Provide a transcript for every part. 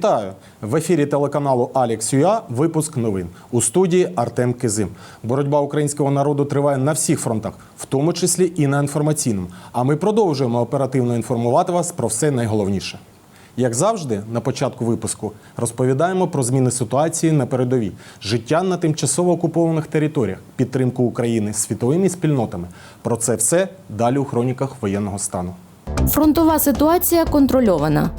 Вітаю в ефірі телеканалу Алекс ЮА. Випуск новин у студії Артем Кизим. Боротьба українського народу триває на всіх фронтах, в тому числі і на інформаційному. А ми продовжуємо оперативно інформувати вас про все найголовніше. Як завжди, на початку випуску розповідаємо про зміни ситуації на передовій, життя на тимчасово окупованих територіях, підтримку України світовими спільнотами. Про це все далі у хроніках воєнного стану. Фронтова ситуація контрольована.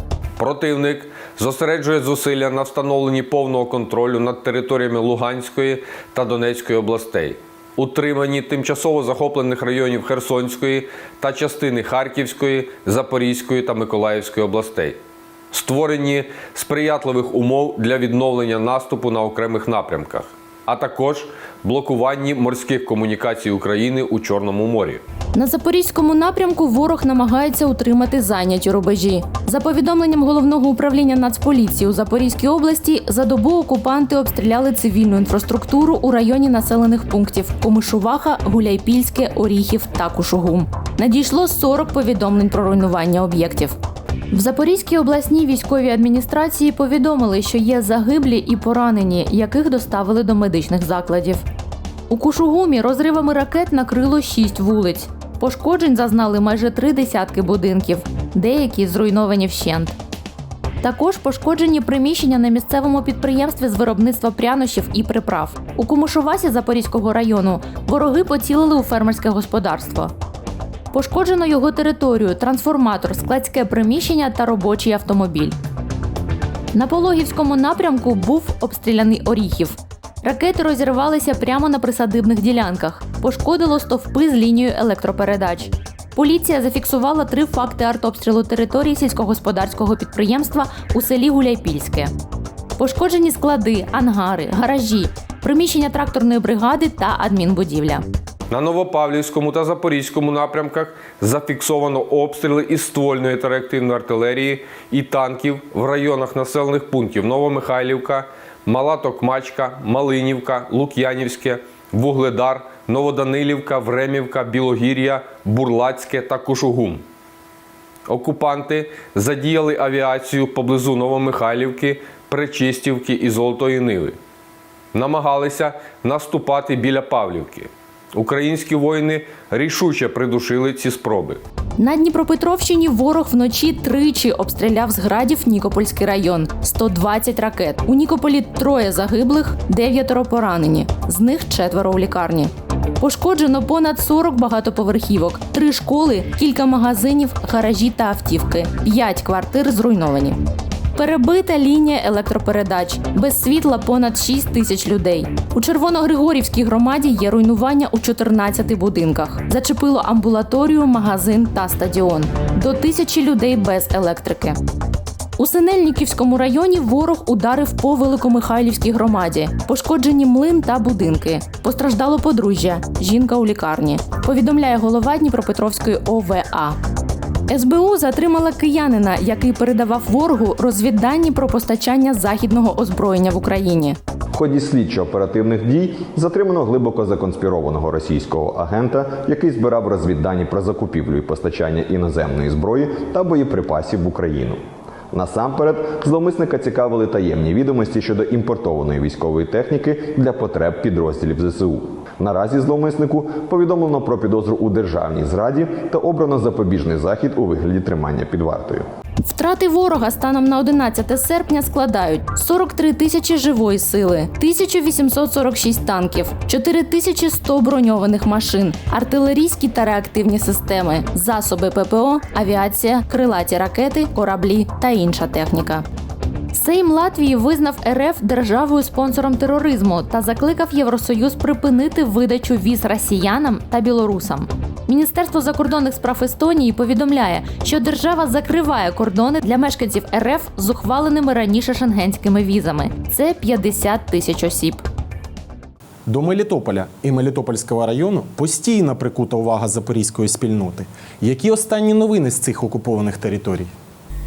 Противник зосереджує зусилля на встановленні повного контролю над територіями Луганської та Донецької областей, утриманні тимчасово захоплених районів Херсонської та частини Харківської, Запорізької та Миколаївської областей, створенні сприятливих умов для відновлення наступу на окремих напрямках, а також блокуванні морських комунікацій України у Чорному морі. На запорізькому напрямку ворог намагається утримати зайняті рубежі. За повідомленням головного управління Нацполіції у Запорізькій області, за добу окупанти обстріляли цивільну інфраструктуру у районі населених пунктів Комишуваха, Гуляйпільське, Оріхів та Кушугум. Надійшло 40 повідомлень про руйнування об'єктів. В Запорізькій обласній військовій адміністрації повідомили, що є загиблі і поранені, яких доставили до медичних закладів. У Кушугумі розривами ракет накрило шість вулиць. Пошкоджень зазнали майже три десятки будинків, деякі зруйновані вщент. Також пошкоджені приміщення на місцевому підприємстві з виробництва прянощів і приправ. У Кумушувасі Запорізького району вороги поцілили у фермерське господарство. Пошкоджено його територію, трансформатор, складське приміщення та робочий автомобіль. На Пологівському напрямку був обстріляний Оріхів. Ракети розірвалися прямо на присадибних ділянках, пошкодило стовпи з лінією електропередач. Поліція зафіксувала три факти артобстрілу території сільськогосподарського підприємства у селі Гуляйпільське. Пошкоджені склади, ангари, гаражі, приміщення тракторної бригади та адмінбудівля. На Новопавлівському та Запорізькому напрямках зафіксовано обстріли із ствольної та реактивної артилерії і танків в районах населених пунктів Новомихайлівка, Мала Токмачка, Малинівка, Лук'янівське, Вугледар, Новоданилівка, Времівка, Білогір'я, Бурлацьке та Кушугум. Окупанти задіяли авіацію поблизу Новомихайлівки, Пречистівки і Золотої Ниви. Намагалися наступати біля Павлівки. Українські воїни рішуче придушили ці спроби. На Дніпропетровщині ворог вночі тричі обстріляв з градів Нікопольський район. 120 ракет. У Нікополі троє загиблих, дев'ятеро поранені. З них четверо у лікарні. Пошкоджено понад 40 багатоповерхівок, три школи, кілька магазинів, гаражі та автівки. П'ять квартир зруйновані. Перебита лінія електропередач. Без світла понад 6 тисяч людей. У Червоногригорівській громаді є руйнування у 14 будинках. Зачепило амбулаторію, магазин та стадіон. До тисячі людей без електрики. У Синельниківському районі ворог ударив по Великомихайлівській громаді. Пошкоджені млин та будинки. Постраждало подружжя. Жінка у лікарні. Повідомляє голова Дніпропетровської ОВА. СБУ затримала киянина, який передавав ворогу розвіддані про постачання західного озброєння в Україні. В ході слідчо-оперативних дій затримано глибоко законспірованого російського агента, який збирав розвіддані про закупівлю і постачання іноземної зброї та боєприпасів в Україну. Насамперед, зловмисника цікавили таємні відомості щодо імпортованої військової техніки для потреб підрозділів ЗСУ. Наразі зловмиснику повідомлено про підозру у державній зраді та обрано запобіжний захід у вигляді тримання під вартою. Втрати ворога станом на 11 серпня складають 43 тисячі живої сили, 1846 танків, 4100 броньованих машин, артилерійські та реактивні системи, засоби ППО, авіація, крилаті ракети, кораблі та інша техніка. Сейм Латвії визнав РФ державою спонсором тероризму та закликав Євросоюз припинити видачу віз росіянам та білорусам. Міністерство закордонних справ Естонії повідомляє, що держава закриває кордони для мешканців РФ з ухваленими раніше шенгенськими візами. Це 50 тисяч осіб. До Мелітополя і Мелітопольського району постійно прикута увага запорізької спільноти. Які останні новини з цих окупованих територій?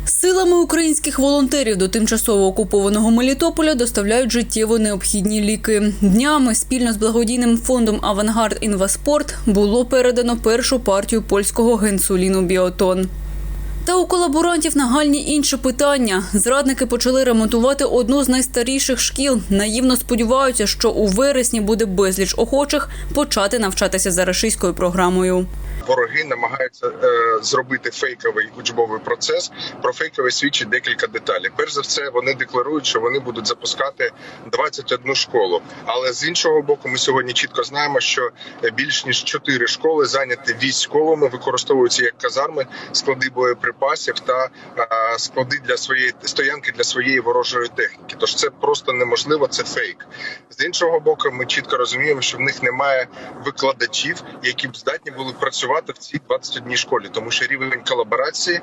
Силами українських волонтерів до тимчасово окупованого Мелітополя доставляють життєво необхідні ліки. Днями спільно з благодійним фондом Авангард Інваспорт було передано першу партію польського генсуліну Біотон. Та у колаборантів нагальні інші питання. Зрадники почали ремонтувати одну з найстаріших шкіл. Наївно сподіваються, що у вересні буде безліч охочих почати навчатися за рашистською програмою. Вороги намагаються е, зробити фейковий учбовий процес. Про фейковий свідчить декілька деталей. Перш за все, вони декларують, що вони будуть запускати 21 школу. Але з іншого боку, ми сьогодні чітко знаємо, що більш ніж 4 школи зайняті військовими, використовуються як казарми, склади боєприпасів та е, склади для своєї стоянки для своєї ворожої техніки. Тож це просто неможливо, це фейк. З іншого боку, ми чітко розуміємо, що в них немає викладачів, які б здатні були працювати в цій 21 школі, тому що рівень колаборації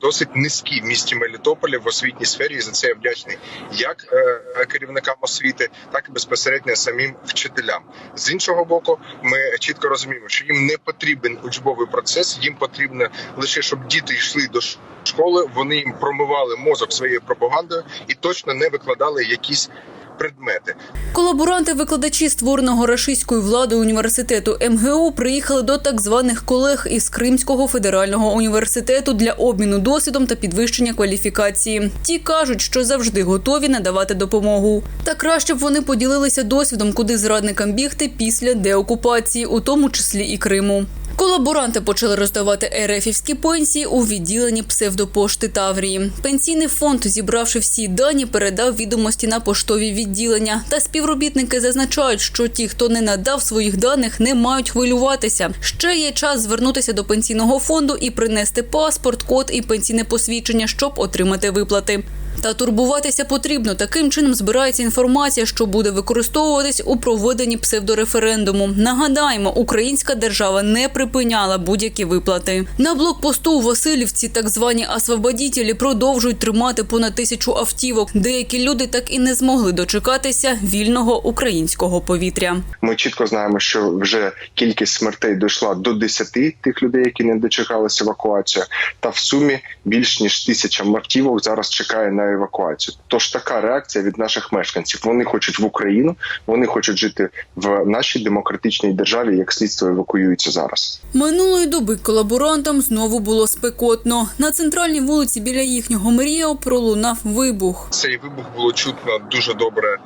досить низький в місті Мелітополі в освітній сфері. І за це я вдячний як е, керівникам освіти, так і безпосередньо самим вчителям. З іншого боку, ми чітко розуміємо, що їм не потрібен учбовий процес, їм потрібно лише щоб діти йшли до школи. Вони їм промивали мозок своєю пропагандою і точно не викладали якісь предмети. Колаборанти-викладачі створеного рашистською владою університету МГУ приїхали до так званих колег із Кримського федерального університету для обміну досвідом та підвищення кваліфікації. Ті кажуть, що завжди готові надавати допомогу. Та краще б вони поділилися досвідом, куди зрадникам бігти після деокупації, у тому числі і Криму. Колаборанти почали роздавати ерефівські пенсії у відділенні псевдопошти Таврії. Пенсійний фонд, зібравши всі дані, передав відомості на поштові відділення. Та співробітники зазначають, що ті, хто не надав своїх даних, не мають хвилюватися. Ще є час звернутися до пенсійного фонду і принести паспорт, код і пенсійне посвідчення, щоб отримати виплати. Та турбуватися потрібно. Таким чином збирається інформація, що буде використовуватись у проведенні псевдореферендуму. Нагадаємо, українська держава не припиняла будь-які виплати. На блокпосту у Васильівці так звані освободітелі продовжують тримати понад тисячу автівок. Деякі люди так і не змогли дочекатися вільного українського повітря. Ми чітко знаємо, що вже кількість смертей дійшла до 10 тих людей, які не дочекалися евакуацію. Та в сумі більш ніж тисяча автівок зараз чекає на евакуацію. Тож така реакція від наших мешканців. Вони хочуть в Україну, вони хочуть жити в нашій демократичній державі, як слідство евакуюється зараз. Минулої доби колаборантам знову було спекотно. На центральній вулиці біля їхнього мрія пролунав вибух. Цей вибух було чутно дуже добре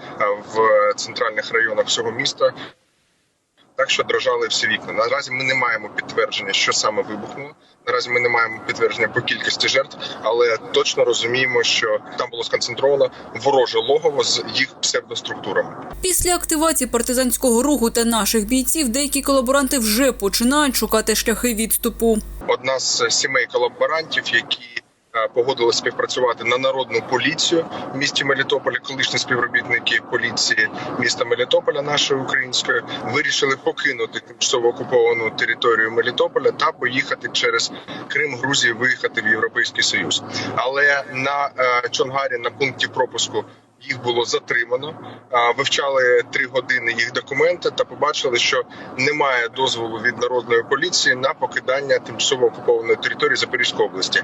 в центральних районах всього міста. Так що дрожали всі вікна. Наразі ми не маємо підтвердження, що саме вибухнуло. Наразі ми не маємо підтвердження по кількості жертв, але точно розуміємо, що там було сконцентровано вороже логово з їх псевдоструктурами. Після активації партизанського руху та наших бійців деякі колаборанти вже починають шукати шляхи відступу. Одна з сімей колаборантів, які погодилися співпрацювати на народну поліцію в місті Мелітополя, колишні співробітники поліції міста Мелітополя, нашої української, вирішили покинути тимчасово окуповану територію Мелітополя та поїхати через Крим, Грузію, виїхати в Європейський Союз. Але на е, Чонгарі на пункті пропуску. Їх було затримано, вивчали три години їх документи та побачили, що немає дозволу від народної поліції на покидання тимчасово окупованої території Запорізької області.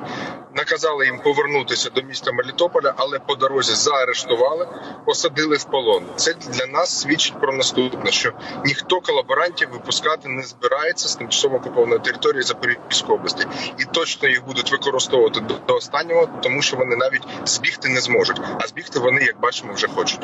Наказали їм повернутися до міста Мелітополя, але по дорозі заарештували, посадили в полон. Це для нас свідчить про наступне: що ніхто колаборантів випускати не збирається з тимчасово окупованої території Запорізької області, і точно їх будуть використовувати до, останнього, тому що вони навіть збігти не зможуть. А збігти вони, як бачимо, вже хочуть.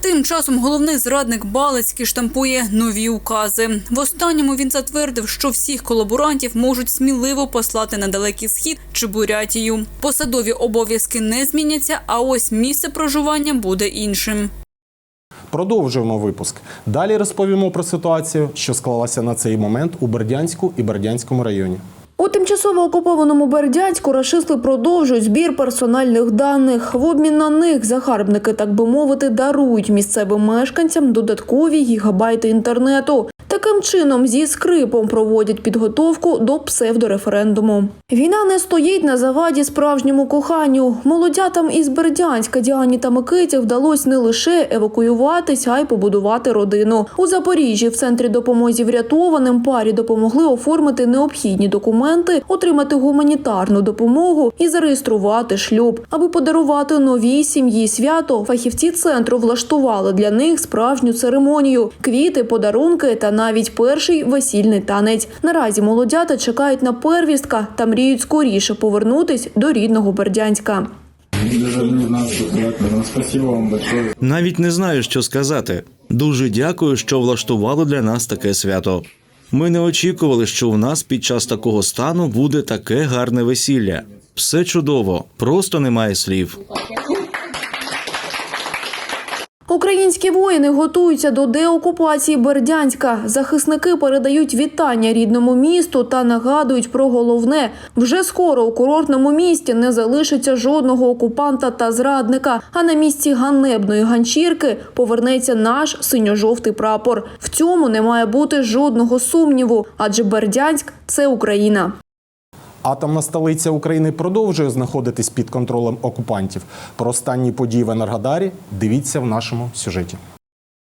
Тим часом головний зрадник Балицький штампує нові укази. В останньому він затвердив, що всіх колаборантів можуть сміливо послати на далекий схід чи Бурятію. Посадові обов'язки не зміняться, а ось місце проживання буде іншим. Продовжуємо випуск. Далі розповімо про ситуацію, що склалася на цей момент у Бердянську і Бердянському районі. У тимчасово окупованому Бердянську рашисти продовжують збір персональних даних. В обмін на них загарбники, так би мовити, дарують місцевим мешканцям додаткові гігабайти інтернету. Таким чином, зі скрипом проводять підготовку до псевдореферендуму. Війна не стоїть на заваді справжньому коханню. Молодятам із Бердянська Діані та Микиті вдалося не лише евакуюватись, а й побудувати родину. У Запоріжжі в центрі допомозі врятованим парі допомогли оформити необхідні документи, отримати гуманітарну допомогу і зареєструвати шлюб. Аби подарувати новій сім'ї свято, фахівці центру влаштували для них справжню церемонію: квіти, подарунки та навіть навіть перший весільний танець. Наразі молодята чекають на первістка та мріють скоріше повернутись до рідного Бердянська. Навіть не знаю, що сказати. Дуже дякую, що влаштували для нас таке свято. Ми не очікували, що у нас під час такого стану буде таке гарне весілля. Все чудово, просто немає слів. Українські воїни готуються до деокупації Бердянська. Захисники передають вітання рідному місту та нагадують про головне: вже скоро у курортному місті не залишиться жодного окупанта та зрадника. А на місці ганебної ганчірки повернеться наш синьо-жовтий прапор. В цьому не має бути жодного сумніву, адже Бердянськ це Україна. Атомна столиця України продовжує знаходитись під контролем окупантів. Про останні події в Енергодарі дивіться в нашому сюжеті.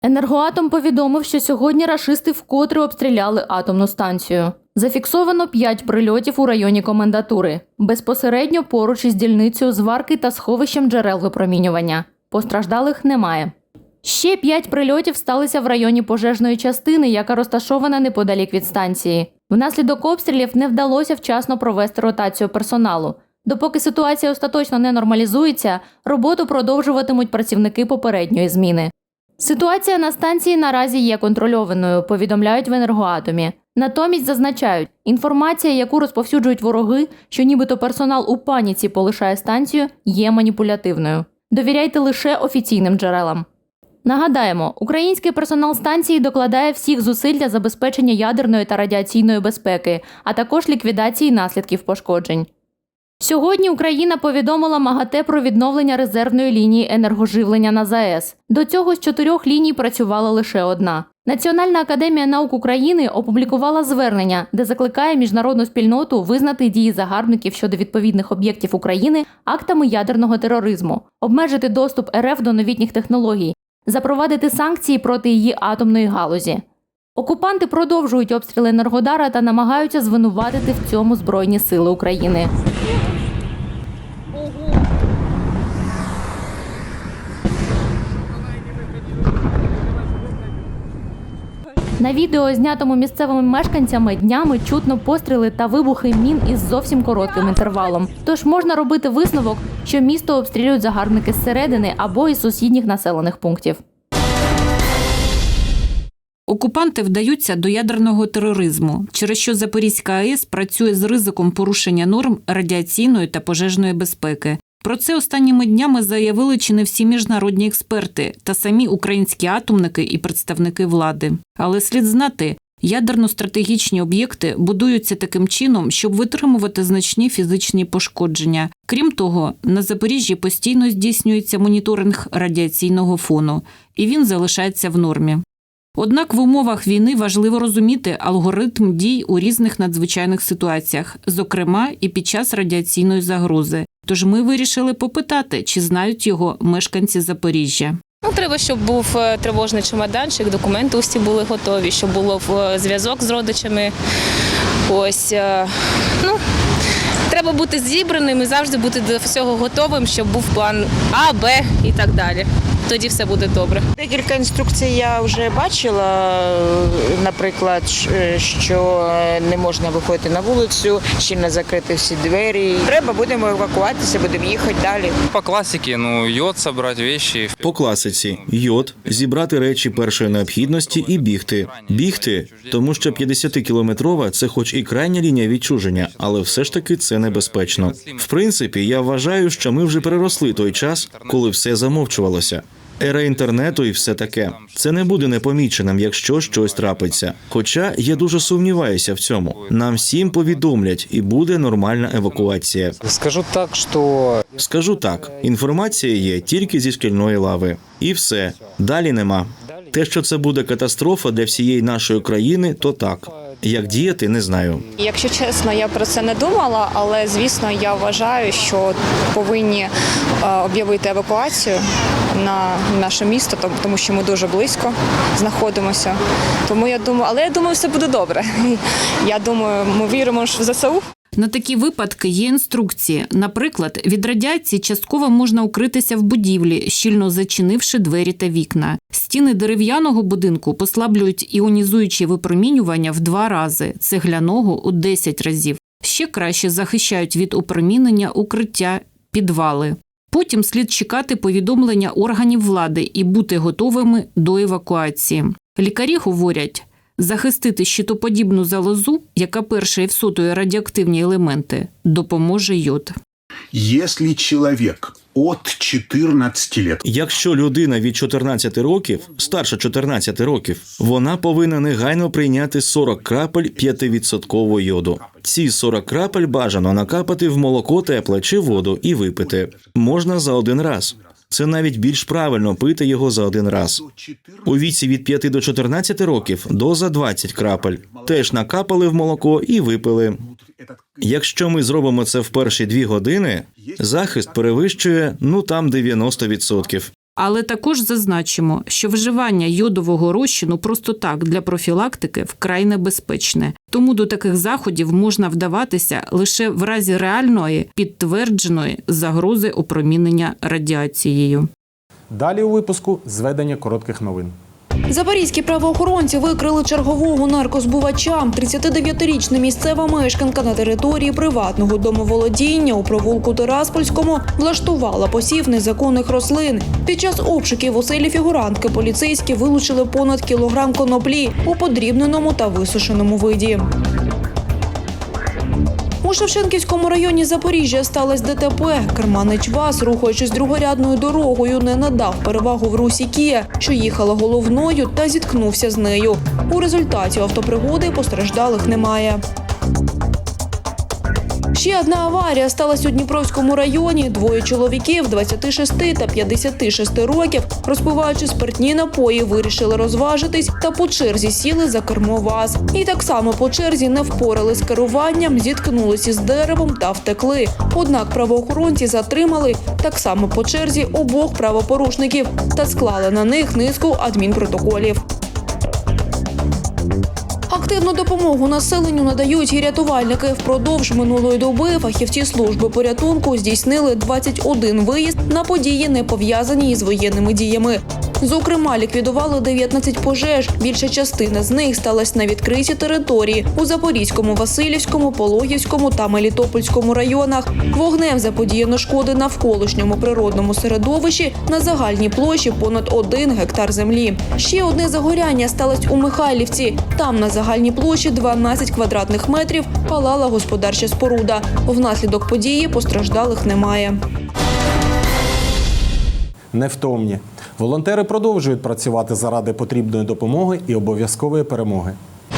Енергоатом повідомив, що сьогодні рашисти вкотре обстріляли атомну станцію. Зафіксовано п'ять прильотів у районі комендатури, безпосередньо поруч із дільницею зварки та сховищем джерел випромінювання. Постраждалих немає. Ще п'ять прильотів сталися в районі пожежної частини, яка розташована неподалік від станції. Внаслідок обстрілів не вдалося вчасно провести ротацію персоналу. Допоки ситуація остаточно не нормалізується, роботу продовжуватимуть працівники попередньої зміни. Ситуація на станції наразі є контрольованою, повідомляють в енергоатомі. Натомість зазначають, інформація, яку розповсюджують вороги, що нібито персонал у паніці полишає станцію, є маніпулятивною. Довіряйте лише офіційним джерелам. Нагадаємо, український персонал станції докладає всіх зусиль для забезпечення ядерної та радіаційної безпеки, а також ліквідації наслідків пошкоджень. Сьогодні Україна повідомила МАГАТЕ про відновлення резервної лінії енергоживлення на ЗАЕС. До цього з чотирьох ліній працювала лише одна. Національна академія наук України опублікувала звернення, де закликає міжнародну спільноту визнати дії загарбників щодо відповідних об'єктів України актами ядерного тероризму, обмежити доступ РФ до новітніх технологій, запровадити санкції проти її атомної галузі. Окупанти продовжують обстріли Енергодара та намагаються звинуватити в цьому Збройні сили України. На відео, знятому місцевими мешканцями, днями чутно постріли та вибухи мін із зовсім коротким інтервалом. Тож можна робити висновок, що місто обстрілюють загарбники зсередини або із сусідніх населених пунктів. Окупанти вдаються до ядерного тероризму, через що Запорізька АЕС працює з ризиком порушення норм радіаційної та пожежної безпеки. Про це останніми днями заявили чи не всі міжнародні експерти та самі українські атомники і представники влади. Але слід знати, ядерно-стратегічні об'єкти будуються таким чином, щоб витримувати значні фізичні пошкодження. Крім того, на Запоріжжі постійно здійснюється моніторинг радіаційного фону, і він залишається в нормі. Однак в умовах війни важливо розуміти алгоритм дій у різних надзвичайних ситуаціях, зокрема і під час радіаційної загрози. Тож ми вирішили попитати, чи знають його мешканці Запоріжжя. Ну, треба, щоб був е, тривожний чемоданчик, документи усі були готові, щоб було е, зв'язок з родичами. Ось е, ну треба бути зібраним і завжди бути до всього готовим, щоб був план А, Б і так далі. Тоді все буде добре. Декілька інструкцій я вже бачила, наприклад, е, що е, не можна виходити на вулицю, щільно закрити всі двері. Треба, будемо евакуватися, будемо їхати далі. По классике, ну, йод собрать вещи. По класиці йод, зібрати речі першої необхідності і бігти. Бігти, тому що 50-кілометрова – це хоч і крайня лінія відчуження, але все ж таки це небезпечно. В принципі, я вважаю, що ми вже переросли той час, коли все замовчувалося. Ера інтернету і все таке. Це не буде непоміченим, якщо щось трапиться. Хоча я дуже сумніваюся в цьому. Нам всім повідомлять, і буде нормальна евакуація. Скажу так, что Скажу так: інформація є тільки зі шкільної лави, і все далі нема. Те, що це буде катастрофа для всієї нашої країни, то так. Як діяти, не знаю. Якщо чесно, я про це не думала, але звісно, я вважаю, що повинні е, об'явити евакуацію на наше місто, тому- що ми дуже близько знаходимося. Тому я думаю, але я думаю, все буде добре. Я думаю, ми віримо в ЗСУ. На такі випадки є інструкції. Наприклад, від радіації частково можна укритися в будівлі, щільно зачинивши двері та вікна. Стіни дерев'яного будинку послаблюють іонізуючі випромінювання в два рази, цегляного у 10 разів. Ще краще захищають від опромінення укриття підвали. Потім слід чекати повідомлення органів влади і бути готовими до евакуації. Лікарі говорять, захистити щитоподібну залозу, яка перша і всотує радіоактивні елементи, допоможе йод. Если человек от 14 лет Якщо людина від 14 років, старше 14 років, вона повинна негайно прийняти 40 крапель 5% йоду. Ці 40 крапель бажано накапати в молоко тепле чи воду і випити. Можна за один раз. Це навіть більш правильно пити його за один раз. У віці від 5 до 14 років доза 20 крапель. Теж накапали в молоко і випили. Якщо ми зробимо це в перші дві години, захист перевищує ну там 90%. Але також зазначимо, що вживання йодового розчину просто так для профілактики вкрай небезпечне. Тому до таких заходів можна вдаватися лише в разі реальної підтвердженої загрози опромінення радіацією. Далі у випуску зведення коротких новин. Запорізькі правоохоронці викрили чергового наркозбувача. 39-річна місцева мешканка на території приватного домоволодіння у провулку Тераспольському влаштувала посів незаконних рослин. Під час обшуків у селі фігурантки поліцейські вилучили понад кілограм коноплі у подрібненому та висушеному виді. У Шевченківському районі Запоріжжя сталося ДТП. Керманич ВАЗ, рухаючись другорядною дорогою, не надав перевагу в русі Кія, що їхала головною та зіткнувся з нею. У результаті автопригоди постраждалих немає. Ще одна аварія сталася у Дніпровському районі. Двоє чоловіків 26 та 56 років, розпиваючи спиртні напої, вирішили розважитись та по черзі сіли за кермо ВАЗ. І так само по черзі не впорали з керуванням, зіткнулися з деревом та втекли. Однак правоохоронці затримали так само по черзі обох правопорушників та склали на них низку адмінпротоколів. Активну допомогу населенню надають і рятувальники. Впродовж минулої доби фахівці служби порятунку здійснили 21 виїзд на події, не пов'язані із воєнними діями. Зокрема, ліквідували 19 пожеж. Більша частина з них сталася на відкритій території у Запорізькому, Васильівському, Пологівському та Мелітопольському районах. Вогнем заподіяно шкоди навколишньому природному середовищі на загальній площі понад 1 гектар землі. Ще одне загоряння сталося у Михайлівці. Там на загальній площі 12 квадратних метрів палала господарча споруда. Внаслідок події постраждалих немає. Невтомні. Волонтери продовжують працювати заради потрібної допомоги і обов'язкової перемоги.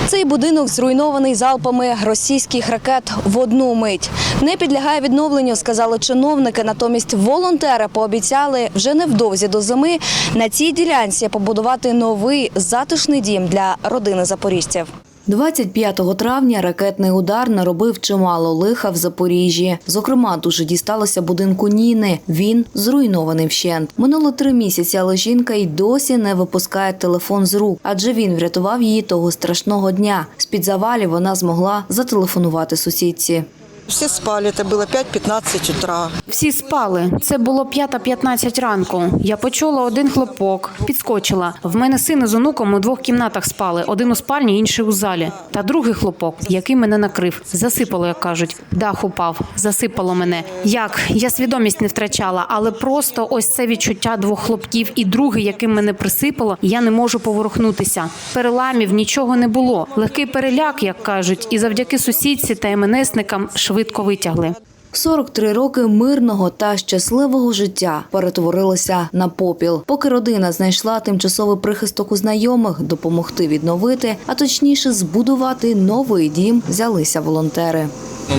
Цей будинок зруйнований залпами російських ракет в одну мить. Не підлягає відновленню, сказали чиновники. Натомість волонтери пообіцяли вже невдовзі до зими на цій ділянці побудувати новий затишний дім для родини запоріжців. 25 травня ракетний удар наробив чимало лиха в Запоріжжі. Зокрема, дуже дісталося будинку Ніни. Він зруйнований вщент. Минуло три місяці, але жінка й досі не випускає телефон з рук, адже він врятував її того страшного дня. З під завалів вона змогла зателефонувати сусідці. Все спали, это было 5-15 утра. Всі спали. Це було 5.15 ранку. Я почула один хлопок, підскочила. В мене син з онуком у двох кімнатах спали: один у спальні, інший у залі. Та другий хлопок, який мене накрив, засипало, як кажуть. Дах упав, засипало мене. Як я свідомість не втрачала, але просто ось це відчуття двох хлопків і другий, яким мене присипало, я не можу поворухнутися. Переламів нічого не було. Легкий переляк, як кажуть, і завдяки сусідці та МНСникам швидко витягли. 43 роки мирного та щасливого життя перетворилися на попіл. Поки родина знайшла тимчасовий прихисток у знайомих, допомогти відновити, а точніше збудувати новий дім, взялися волонтери.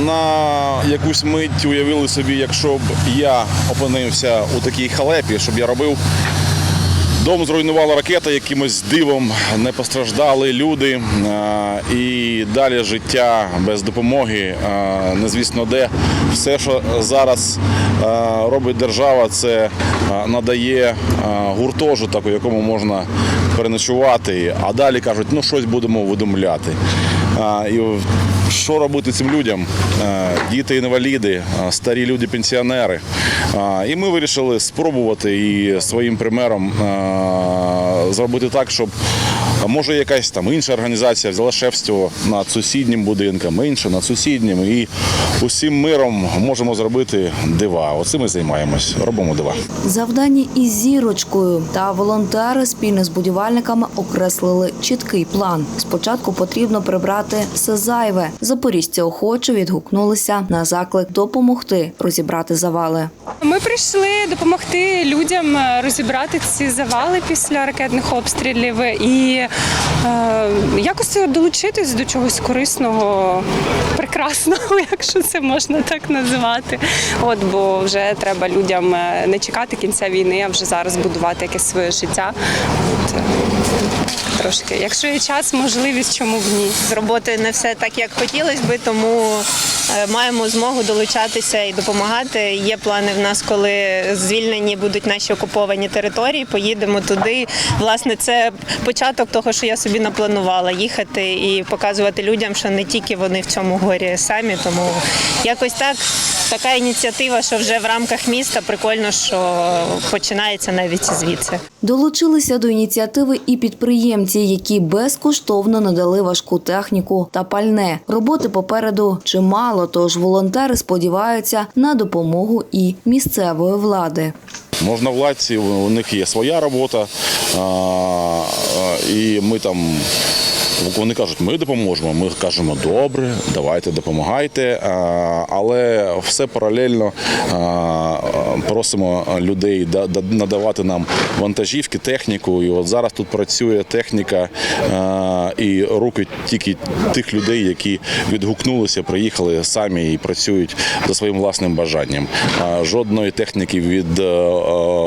На якусь мить уявили собі, якщо б я опинився у такій халепі, щоб я робив. Дом зруйнувала ракета, якимось дивом не постраждали люди. І далі життя без допомоги, незвісно де. Все, що зараз робить держава, це надає гуртожиток, якому можна переночувати. А далі кажуть, ну щось будемо видумляти. І що робити цим людям? Діти інваліди, старі люди, пенсіонери. І ми вирішили спробувати і своїм примером зробити так, щоб а може якась там інша організація взяла шефство над сусіднім будинком, інша над сусіднім, і усім миром можемо зробити дива. Оцим ми займаємось, робимо дива. Завдання із зірочкою та волонтери спільно з будівельниками окреслили чіткий план. Спочатку потрібно прибрати все зайве. Запоріжці охоче відгукнулися на заклик допомогти розібрати завали. Ми прийшли допомогти людям е, розібрати ці завали після ракетних обстрілів і якось долучитись до чогось корисного, прекрасного, якщо це можна так називати. От бо вже треба людям е, не чекати кінця війни, а вже зараз будувати якесь своє життя. От, е, трошки, якщо є час, можливість, чому б ні. З роботи не все так, як хотілося би, тому е, маємо змогу долучатися і допомагати. Є плани в нас, коли звільнені будуть наші окуповані території. Поїдемо туди. Власне, це початок того, що я собі напланувала їхати і показувати людям, що не тільки вони в цьому горі самі. Тому якось так. Така ініціатива, що вже в рамках міста прикольно, що починається навіть звідси. Долучилися до ініціативи і підприємці, які безкоштовно надали важку техніку та пальне. Роботи попереду чимало, тож волонтери сподіваються на допомогу і місцевої влади. Можновладці, у них є своя робота, і ми там. Вони кажуть, ми допоможемо. Ми кажемо, добре, давайте допомагайте. Але все паралельно просимо людей да- да- надавати нам вантажівки, техніку. І от зараз тут працює техніка і руки тільки тих людей, які відгукнулися, приїхали самі і працюють за своїм власним бажанням. Жодної техніки від е, е,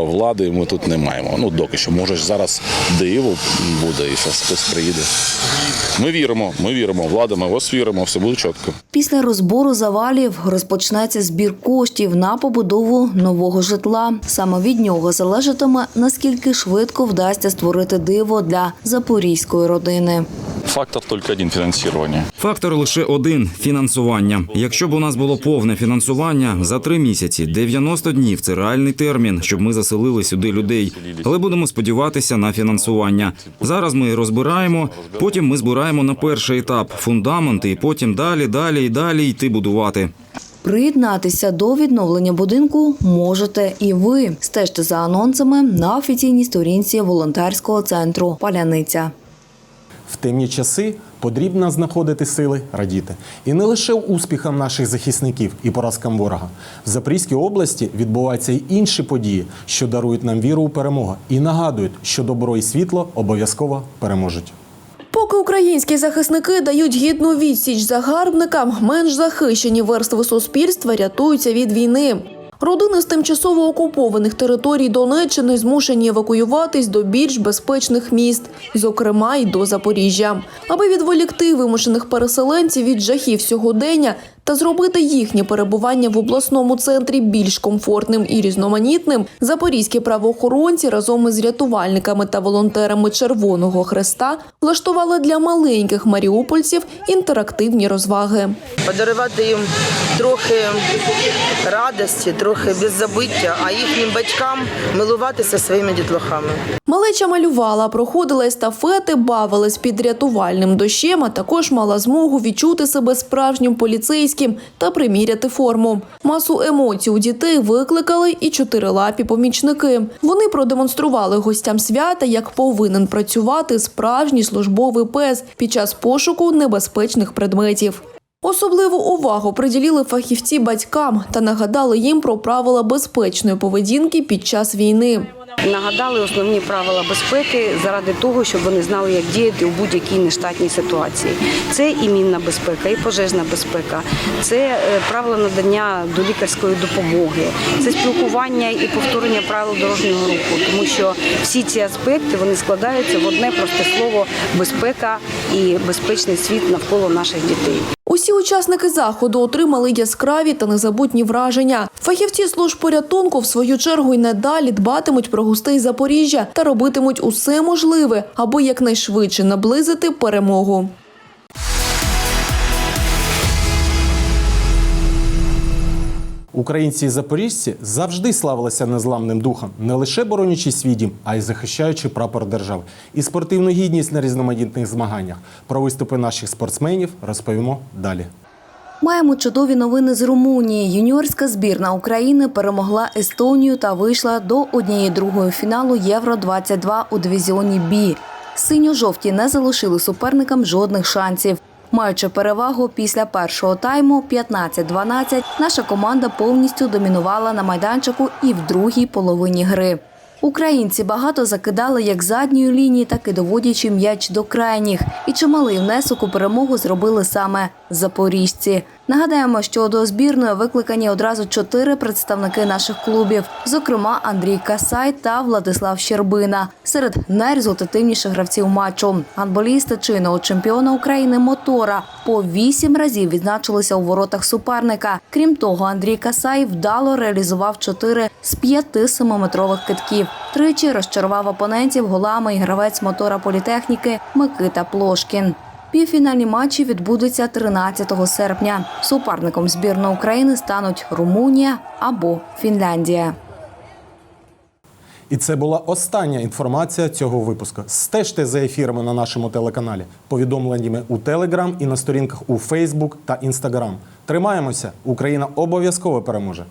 влади ми тут не маємо. Ну доки що, може зараз диво буде і щось хтось приїде. Ми віримо, ми віримо. Влада, ми вас віримо, все буде чітко. Після розбору завалів розпочнеться збір коштів на побудову нового житла. Саме від нього залежатиме наскільки швидко вдасться створити диво для запорізької родини. Фактор тільки один фінансування. Фактор лише один фінансування. Якщо б у нас було повне фінансування за три місяці, 90 днів це реальний термін, щоб ми заселили сюди людей. Але будемо сподіватися на фінансування. Зараз ми розбираємо, потім ми збираємо на перший етап фундаменти, і потім далі, далі і далі йти будувати. Приєднатися до відновлення будинку можете і ви. Стежте за анонсами на офіційній сторінці волонтерського центру Паляниця. В темні часи потрібно знаходити сили радіти. І не лише успіхам наших захисників і поразкам ворога. В Запорізькій області відбуваються й інші події, що дарують нам віру у перемогу і нагадують, що добро і світло обов'язково переможуть. Поки українські захисники дають гідну відсіч загарбникам, менш захищені верстви суспільства рятуються від війни. Родини з тимчасово окупованих територій Донеччини змушені евакуюватись до більш безпечних міст, зокрема й до Запоріжжя, аби відволікти вимушених переселенців від жахів сьогодення та зробити їхнє перебування в обласному центрі більш комфортним і різноманітним. Запорізькі правоохоронці разом із рятувальниками та волонтерами Червоного Хреста влаштували для маленьких маріупольців інтерактивні розваги. подарувати їм трохи радості, трохи беззабиття, а їхнім батькам милуватися своїми дітлахами. Малеча малювала, проходила естафети, бавилась під рятувальним дощем, а також мала змогу відчути себе справжнім поліцейським та приміряти форму. Масу емоцій у дітей викликали і чотирилапі помічники. Вони продемонстрували гостям свята, як повинен працювати справжній службовий пес під час пошуку небезпечних предметів. Особливу увагу приділили фахівці батькам та нагадали їм про правила безпечної поведінки під час війни. Нагадали основні правила безпеки заради того, щоб вони знали, як діяти у будь-якій нештатній ситуації. Це і мінна безпека, і пожежна безпека, це е, правила надання до лікарської допомоги, це спілкування і повторення правил дорожнього руху, тому що всі ці аспекти вони складаються в одне просте слово безпека і безпечний світ навколо наших дітей. Усі учасники заходу отримали яскраві та незабутні враження. Фахівці служб порятунку, в свою чергу, й надалі дбатимуть про гостей Запоріжжя та робитимуть усе можливе, аби якнайшвидше наблизити перемогу. Українці і запоріжці завжди славилися незламним духом, не лише боронячи свій дім, а й захищаючи прапор держави і спортивну гідність на різноманітних змаганнях. Про виступи наших спортсменів розповімо далі. Маємо чудові новини з Румунії. Юніорська збірна України перемогла Естонію та вийшла до однієї другої фіналу Євро 22 у дивізіоні Бі. Синьо-жовті не залишили суперникам жодних шансів. Маючи перевагу після першого тайму 15-12, наша команда повністю домінувала на майданчику і в другій половині гри. Українці багато закидали як задньої лінії, так і доводячи м'яч до крайніх. І чималий внесок у перемогу зробили саме запоріжці. Нагадаємо, що до збірної викликані одразу чотири представники наших клубів, зокрема Андрій Касай та Владислав Щербина. Серед найрезультативніших гравців матчу гандболісти чинного чемпіона України Мотора по вісім разів відзначилися у воротах суперника. Крім того, Андрій Касай вдало реалізував чотири з п'яти семиметрових китків. Тричі розчарував опонентів голами і гравець мотора політехніки Микита Плошкін. Півфінальні матчі відбудуться 13 серпня. Суперником збірної України стануть Румунія або Фінляндія. І це була остання інформація цього випуску. Стежте за ефірами на нашому телеканалі, повідомленнями у Телеграм і на сторінках у Фейсбук та Інстаграм. Тримаємося! Україна обов'язково переможе.